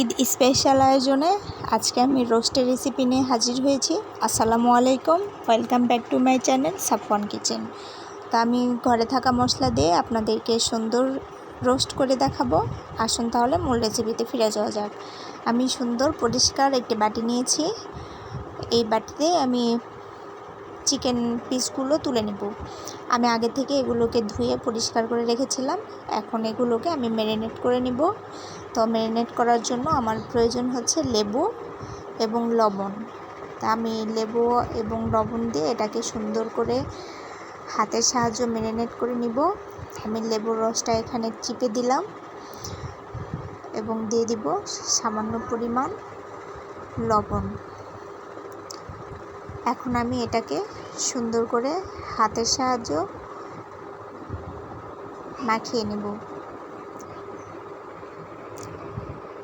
Eid special আয়োজনে আজকে আমি রোস্টের রেসিপি নিয়ে হাজির হয়েছি। আসসালামু আলাইকুম welcome back to my channel Safwan kitchen তা আমি ঘরে থাকা মশলা দিয়ে আপনাদেরকে সুন্দর রোস্ট করে দেখাবো। আসুন তাহলে মূল রেসিপিতে ফিরে যাওয়া যাক। আমি সুন্দর পরিষ্কার একটি বাটি নিয়েছি। এই বাটিতে আমি চিকেন পিসগুলো তুলে নেব। আমি আগে থেকে এগুলোকে ধুয়ে পরিষ্কার করে রেখেছিলাম। এখন এগুলোকে আমি ম্যারিনেট করে নিব। তো ম্যারিনেট করার জন্য আমার প্রয়োজন হচ্ছে লেবু এবং লবণ। তা আমি লেবু এবং লবণ দিয়ে এটাকে সুন্দর করে হাতের সাহায্যে ম্যারিনেট করে নিব। আমি লেবুর রসটা এখানে চিপে দিলাম এবং দিয়ে দিব সামান্য পরিমাণ লবণ। এখন আমি এটাকে সুন্দর করে হাতের সাহায্য মাখিয়ে নেব।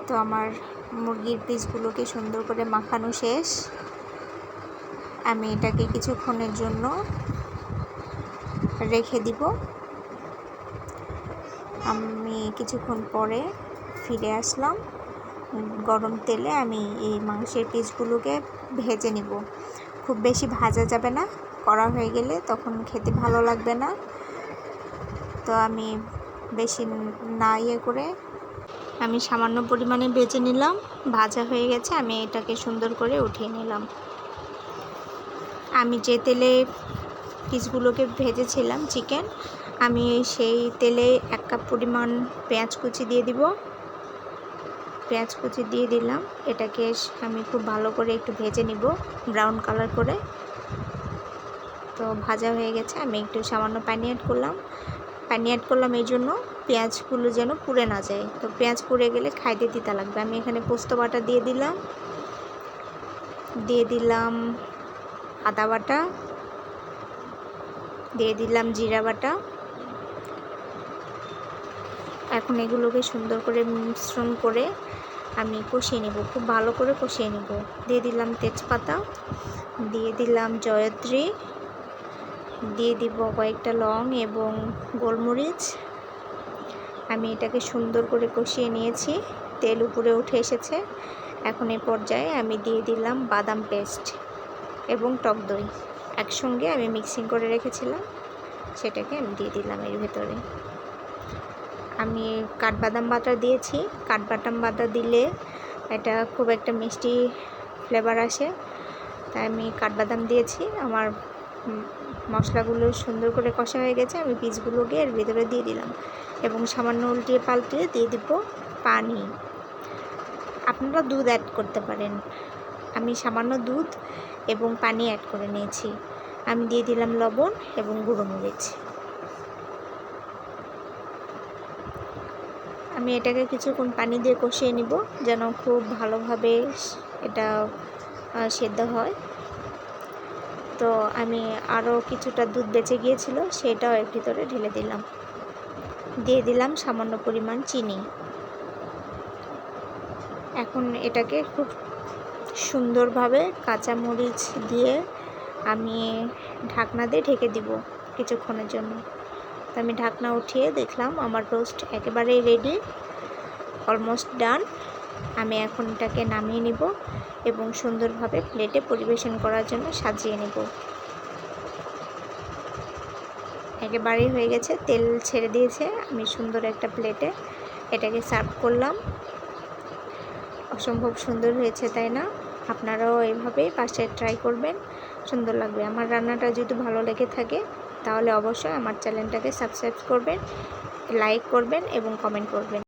তো আমার মুরগির পিসগুলোকে সুন্দর করে মাখানো শেষ। আমি এটাকে কিছুক্ষণের জন্য রেখে দিব। আমি কিছুক্ষণ পরে ফিরে আসলাম। গরম তেলে আমি এই মাংসের পিসগুলোকে ভেজে নিব। খুব বেশি ভাজা যাবে না। করা হয়ে গেলে তখন খেতে ভালো লাগবে না। তো আমি বেশি না ইয়ে করে আমি সামান্য পরিমাণে বেজে নিলাম। ভাজা হয়ে গেছে, আমি এটাকে সুন্দর করে উঠিয়ে নিলাম। আমি যে তেলে পিসগুলোকে ভেজেছিলাম, চিকেন, আমি সেই তেলে এক কাপ পরিমাণ পেঁয়াজ কুচি দিয়ে দিব। পেঁয়াজ কুচি দিয়ে দিলাম। এটাকে আমি খুব ভালো করে একটু ভেজে নিব ব্রাউন কালার করে। তো ভাজা হয়ে গেছে, আমি একটু সামান্য পানি অ্যাড করলাম। পানি অ্যাড করলাম এই জন্য পেঁয়াজগুলো যেন পুড়ে না যায়। তো পেঁয়াজ পুড়ে গেলে খাইতে দিতে লাগবে। আমি এখানে পোস্ত বাটা দিয়ে দিলাম। দিয়ে দিলাম আদা বাটা। দিয়ে দিলাম জিরা বাটা। এখন এগুলোকে সুন্দর করে মিশ্রণ করে আমি কষিয়ে নেব, খুব ভালো করে কষিয়ে নেব। দিয়ে দিলাম তেজপাতা, দিয়ে দিলাম জয়ত্রী, দিয়ে দিব কয়েকটা লং এবং গোলমরিচ। আমি এটাকে সুন্দর করে কষিয়ে নিয়েছি, তেল উপরে উঠে এসেছে। এখন এ পর্যায়ে আমি দিয়ে দিলাম বাদাম পেস্ট এবং টক দই। একসঙ্গে আমি মিক্সিং করে রেখেছিলাম, সেটাকে আমি দিয়ে দিলাম এর ভেতরে। আমি কাঠবাদাম বাটা দিয়েছি। কাঠবাদাম বাটা দিলে এটা খুব একটা মিষ্টি ফ্লেভার আসে। তাই আমি কাঠবাদাম দিয়েছি। আমার মশলাগুলো সুন্দর করে কষা হয়ে গেছে। আমি পিসগুলোকে এর ভিতরে দিয়ে দিলাম এবং সামান্য উল্টিয়ে পাল্টিয়ে দিয়ে দিব পানি। আপনারা দুধ অ্যাড করতে পারেন। আমি সামান্য দুধ এবং পানি অ্যাড করে নিয়েছি। আমি দিয়ে দিলাম লবণ এবং গুঁড়ো মরিচ। আমি এটাকে কিছুক্ষণ পানি দিয়ে কষিয়ে নিব যেন খুব ভালোভাবে এটা সেদ্ধ হয়। তো আমি আরও কিছুটা দুধ বেঁচে গিয়েছিল, সেটাও এর ভিতরে ঢেলে দিলাম। দিয়ে দিলাম সামান্য পরিমাণ চিনি। এখন এটাকে খুব সুন্দরভাবে কাঁচামরিচ দিয়ে আমি ঢাকনা দিয়ে ঢেকে দিব কিছুক্ষণের জন্য। তো আমি ঢাকনা উঠিয়ে দেখলাম আমার রোস্ট একেবারেই রেডি অলমোস্ট ডান আমি এখন এটাকে নামিয়ে নিব এবং সুন্দরভাবে প্লেটে পরিবেশন করার জন্য সাজিয়ে নেব। একেবারেই হয়ে গেছে, তেল ছেড়ে দিয়েছে, আমি সুন্দর একটা প্লেটে এটাকে সার্ভ করলাম। অসম্ভব সুন্দর হয়েছে, তাই না? আপনারাও এইভাবেই পাশে ট্রাই করবেন, সুন্দর লাগবে। আমার রান্নাটা যদি ভালো লেগে থাকে তাহলে অবশ্যই আমার চ্যানেলটাকে সাবস্ক্রাইব করবেন লাইক করবেন এবং কমেন্ট করবেন।